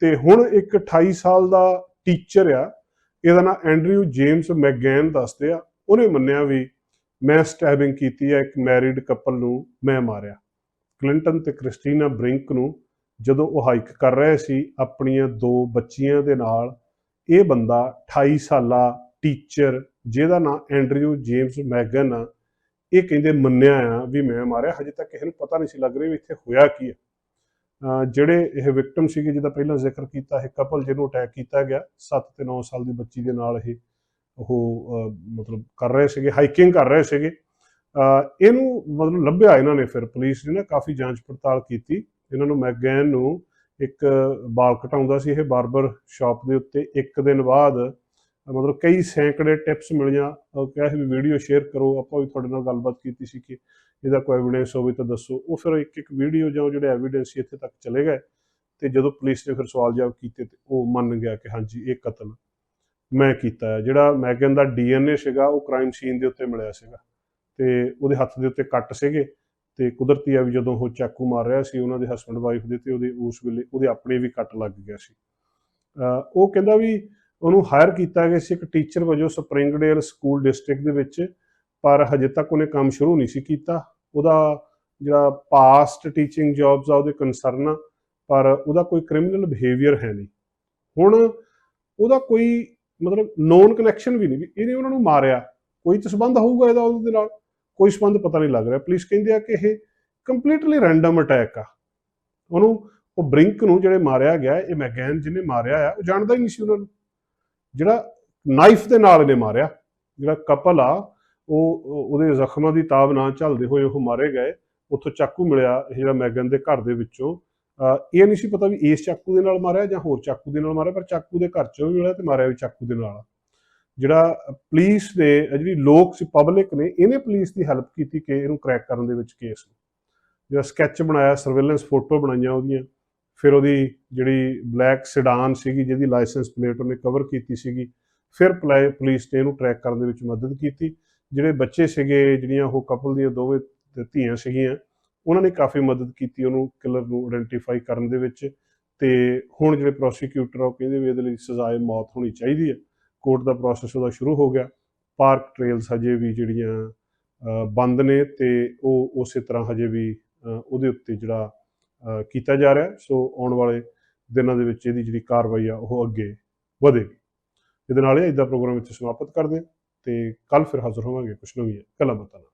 Speaker 1: ਤੇ ਹੁਣ ਇੱਕ 28 ਸਾਲ ਦਾ ਟੀਚਰ ਆ, ਇਹਦਾ ਨਾਮ ਐਂਡਰਿਊ ਜੇਮਸ ਮੈਗੈਨ ਦੱਸਦੇ ਆ। ਉਹਨੇ ਮੰਨਿਆ ਵੀ ਮੈਂ ਸਟੈਬਿੰਗ ਕੀਤੀ ਆ, ਇੱਕ ਮੈਰਿਡ ਕਪਲ ਨੂੰ ਮੈਂ ਮਾਰਿਆ। ਕਲਿੰਟਨ ਤੇ ਕ੍ਰਿਸਟੀਨਾ ਬ੍ਰਿੰਕ ਨੂੰ ਜਦੋਂ ਉਹ ਹਾਈਕ ਕਰ ਰਹੇ ਸੀ, ਆਪਣੀਆਂ ਦੋ ਬੱਚੀਆਂ ਦੇ ਨਾਲ, ਇਹ ਬੰਦਾ 28 ਸਾਲਾ ਟੀਚਰ ਜਿਹਦਾ ਨਾਮ ਐਂਡਰਿਊ ਜੇਮਸ ਮੈਗਨ ਆ, ਇਹ ਕਹਿੰਦੇ ਮੰਨਿਆ ਆ ਵੀ ਮੈਂ ਮਾਰਿਆ। ਹਜੇ ਤੱਕ ਕਿਸੇ ਨੂੰ ਪਤਾ ਨਹੀਂ ਸੀ ਲੱਗ ਰਿਹਾ ਵੀ ਇੱਥੇ ਹੋਇਆ ਕੀ ਹੈ ਜਿਹੜੇ ਇਹ ਵਿਕਟਮ ਸੀਗੇ, ਜਿਹਦਾ ਪਹਿਲਾਂ ਜ਼ਿਕਰ ਕੀਤਾ, ਇਹ ਕਪਲ ਜਿਹਨੂੰ ਅਟੈਕ ਕੀਤਾ ਗਿਆ 7 ਤੇ 9 ਸਾਲ ਦੀ ਬੱਚੀ ਦੇ ਨਾਲ ਇਹ ਉਹ ਮਤਲਬ ਕਰ ਰਹੇ ਸੀਗੇ ਹਾਈਕਿੰਗ ਕਰ ਰਹੇ ਸੀਗੇ। ਇਹਨੂੰ ਮਤਲਬ ਲੱਭਿਆ ਇਹਨਾਂ ਨੇ ਫਿਰ ਪੁਲਿਸ ਨੇ ਨਾ ਕਾਫੀ ਜਾਂਚ ਪੜਤਾਲ ਕੀਤੀ। ਇਹਨਾਂ ਨੂੰ ਮੈਗੈਨ ਨੂੰ ਇੱਕ ਬਾਲ ਕਟਾਉਂਦਾ ਸੀ, ਇਹ ਬਾਰਬਰ ਸ਼ਾਪ ਦੇ ਉੱਤੇ ਇੱਕ ਦਿਨ ਬਾਅਦ, ਮਤਲਬ ਕਈ ਸੈਂਕੜੇ ਟਿਪਸ ਮਿਲੀਆਂ। ਕਿਹਾ ਸੀ ਵੀ ਵੀਡੀਓ ਸ਼ੇਅਰ ਕਰੋ, ਆਪਾਂ ਵੀ ਤੁਹਾਡੇ ਨਾਲ ਗੱਲਬਾਤ ਕੀਤੀ ਸੀ ਕਿ ਇਹਦਾ ਕੋਈ ਐਵੀਡੈਂਸ ਹੋਵੇ ਤਾਂ ਦੱਸੋ। ਉਹ ਫਿਰ ਇੱਕ ਇੱਕ ਵੀਡੀਓ ਜਾਂ ਜਿਹੜੇ ਐਵੀਡੈਂਸ ਸੀ ਇੱਥੇ ਤੱਕ ਚਲੇ ਗਏ ਤੇ ਜਦੋਂ ਪੁਲਿਸ ਨੇ ਫਿਰ ਸਵਾਲ ਜਵਾਬ ਕੀਤੇ ਤੇ ਉਹ ਮੰਨ ਗਿਆ ਕਿ ਹਾਂਜੀ, ਇਹ ਕਤਲ ਮੈਂ ਕੀਤਾ ਹੈ। ਜਿਹੜਾ ਮੈਗਨ ਦਾ ਡੀਐਨਏ ਸੀਗਾ, ਉਹ ਕ੍ਰਾਈਮ ਸੀਨ ਦੇ ਉੱਤੇ ਮਿਲਿਆ ਸੀਗਾ। ਤੇ ਉਹਦੇ ਹੱਥ ਦੇ ਉੱਤੇ ਕੱਟ ਸੀਗੇ ਤੇ ਕੁਦਰਤੀ ਆ ਵੀ ਜਦੋਂ ਉਹ ਚਾਕੂ ਮਾਰ ਰਿਹਾ ਸੀ, ਉਹਨਾਂ ਦੇ ਹਸਬੰਡ ਵਾਈਫ ਦੇ ਤੇ ਉਹਦੇ ਉਸ ਵੇਲੇ ਉਹਦੇ ਆਪਣੇ ਵੀ ਕੱਟ ਲੱਗ ਗਿਆ ਸੀ। ਅਹ ਉਹ ਕਹਿੰਦਾ ਵੀ ਉਹਨੂੰ ਹਾਇਰ ਕੀਤਾ ਗਿਆ ਸੀ ਇੱਕ ਟੀਚਰ ਵਜੋਂ ਸਪਰਿੰਗਡੇਲ ਸਕੂਲ ਡਿਸਟ੍ਰਿਕਟ ਦੇ ਵਿੱਚ ਪਰ ਹਜੇ ਤੱਕ ਉਹਨੇ ਕੰਮ ਸ਼ੁਰੂ ਨਹੀਂ ਸੀ ਕੀਤਾ। ਉਹਦਾ ਜਿਹੜਾ ਪਾਸਟ ਟੀਚਿੰਗ ਜੌਬਸ ਆ, ਉਹਦੇ ਕੰਸਰਨ ਆ, ਪਰ ਉਹਦਾ ਕੋਈ ਕ੍ਰਿਮੀਨਲ ਬਿਹੇਵੀਅਰ ਹੈ ਨਹੀਂ। ਹੁਣ ਉਹਦਾ ਕੋਈ ਮਤਲਬ ਨੋਨ ਕਨੈਕਸ਼ਨ ਵੀ ਨਹੀਂ, ਵੀ ਇਹਨੇ ਉਹਨਾਂ ਨੂੰ ਮਾਰਿਆ। ਕੋਈ ਤਾਂ ਸੰਬੰਧ ਹੋਊਗਾ ਇਹਦਾ ਉਹਦੇ ਨਾਲ, ਕੋਈ ਸੰਬੰਧ ਪਤਾ ਨਹੀਂ ਲੱਗ ਰਿਹਾ। ਪੁਲਿਸ ਕਹਿੰਦੇ ਆ ਕਿ ਇਹ ਕੰਪਲੀਟਲੀ ਰੈਂਡਮ ਅਟੈਕ ਆ। ਉਹਨੂੰ, ਉਹ ਬ੍ਰਿੰਕ ਨੂੰ ਜਿਹੜੇ ਮਾਰਿਆ ਗਿਆ, ਇਹ ਮੈਗੈਨ ਜਿਹਨੇ ਮਾਰਿਆ ਆ, ਉਹ ਜਾਣਦਾ ਹੀ ਨਹੀਂ ਸੀ ਉਹਨਾਂ ਨੂੰ। ਜਿਹੜਾ ਨਾਈਫ ਦੇ ਨਾਲ ਇਹਨੇ ਮਾਰਿਆ, ਜਿਹੜਾ ਕਪਲ ਆ ਉਹ ਉਹਦੇ ਜ਼ਖਮਾਂ ਦੀ ਤਾਬ ਨਾ ਝੱਲਦੇ ਹੋਏ ਉਹ ਮਾਰੇ ਗਏ। ਉੱਥੋਂ ਚਾਕੂ ਮਿਲਿਆ ਜਿਹੜਾ ਮੈਗਨ ਦੇ ਘਰ ਦੇ ਵਿੱਚੋਂ। ਇਹ ਨਹੀਂ ਸੀ ਪਤਾ ਵੀ ਇਸ ਚਾਕੂ ਦੇ ਨਾਲ ਮਾਰਿਆ ਜਾਂ ਹੋਰ ਚਾਕੂ ਦੇ ਨਾਲ ਮਾਰਿਆ, ਪਰ ਚਾਕੂ ਦੇ ਘਰ ਚੋਂ ਵੀ ਮਿਲਿਆ ਤੇ ਮਾਰਿਆ ਵੀ ਚਾਕੂ ਦੇ ਨਾਲ। ਜਿਹੜਾ ਪੁਲਿਸ ਨੇ ਜਿਹੜੀ ਲੋਕ ਸੀ, ਪਬਲਿਕ ਨੇ ਇਹਨੇ ਪੁਲਿਸ ਦੀ ਹੈਲਪ ਕੀਤੀ ਕਿ ਇਹਨੂੰ ਕ੍ਰੈਕ ਕਰਨ ਦੇ ਵਿੱਚ ਕੇਸ ਨੂੰ। ਜਿਹੜਾ ਸਕੈਚ ਬਣਾਇਆ, ਸਰਵੇਲੈਂਸ ਫੋਟੋ ਬਣਾਈਆਂ ਉਹਦੀਆਂ। ਫਿਰ ਉਹਦੀ ਜਿਹੜੀ ਬਲੈਕ ਸਿਡਾਨ ਸੀਗੀ, ਜਿਹਦੀ ਲਾਇਸੈਂਸ ਪਲੇਟ ਉਹਨੇ ਕਵਰ ਕੀਤੀ ਸੀਗੀ। ਫਿਰ ਪਲਾ- ਪੁਲਿਸ ਨੇ ਇਹਨੂੰ ਟਰੈਕ ਕਰਨ ਦੇ ਵਿੱਚ ਮਦਦ ਕੀਤੀ। ਜਿਹੜੇ ਬੱਚੇ ਸੀਗੇ, ਜਿਹੜੀਆਂ ਉਹ ਕਪਲ ਦੀਆਂ ਦੋਵੇਂ ਧੀਆਂ ਸੀਗੀਆਂ, ਉਹਨਾਂ ਨੇ ਕਾਫੀ ਮਦਦ ਕੀਤੀ ਉਹਨੂੰ ਕਿਲਰ ਨੂੰ ਆਇਡੈਂਟੀਫਾਈ ਕਰਨ ਦੇ ਵਿੱਚ ਤੇ ਹੁਣ ਜਿਹੜੇ ਪ੍ਰੋਸੀਕਿਊਟਰ ਆ, ਉਹ ਕਹਿੰਦੇ ਵੀ ਇਹਦੇ ਲਈ ਸਜ਼ਾਏ ਮੌਤ ਹੋਣੀ ਚਾਹੀਦੀ ਹੈ ਕੋਰਟ ਦਾ ਪ੍ਰੋਸੈਸ ਉਹਦਾ ਸ਼ੁਰੂ ਹੋ ਗਿਆ। ਪਾਰਕ ਟ੍ਰੇਲਸ ਹਜੇ ਵੀ ਜਿਹੜੀਆਂ ਬੰਦ ਨੇ ਤੇ ਉਹ ਉਸੇ ਤਰ੍ਹਾਂ ਹਜੇ ਵੀ ਉਹਦੇ ਉੱਤੇ ਜਿਹੜਾ ਕੀਤਾ ਜਾ ਰਿਹਾ। ਸੋ ਆਉਣ ਵਾਲੇ ਦਿਨਾਂ ਦੇ ਵਿੱਚ ਇਹਦੀ ਜਿਹੜੀ ਕਾਰਵਾਈ ਆ, ਉਹ ਅੱਗੇ ਵਧੇਗੀ। ਇਹਦੇ ਨਾਲ ਇਹ ਅੱਜ ਦਾ ਪ੍ਰੋਗਰਾਮ ਇੱਥੇ ਸਮਾਪਤ ਕਰਦੇ ਹਾਂ। ਤੇ ਕੱਲ ਫਿਰ ਹਾਜ਼ਰ ਹੋਵਾਂਗੇ ਕੁਛ ਨਵੀਆਂ ਗੱਲਾਂ ਬਾਤਾਂ ਨਾਲ।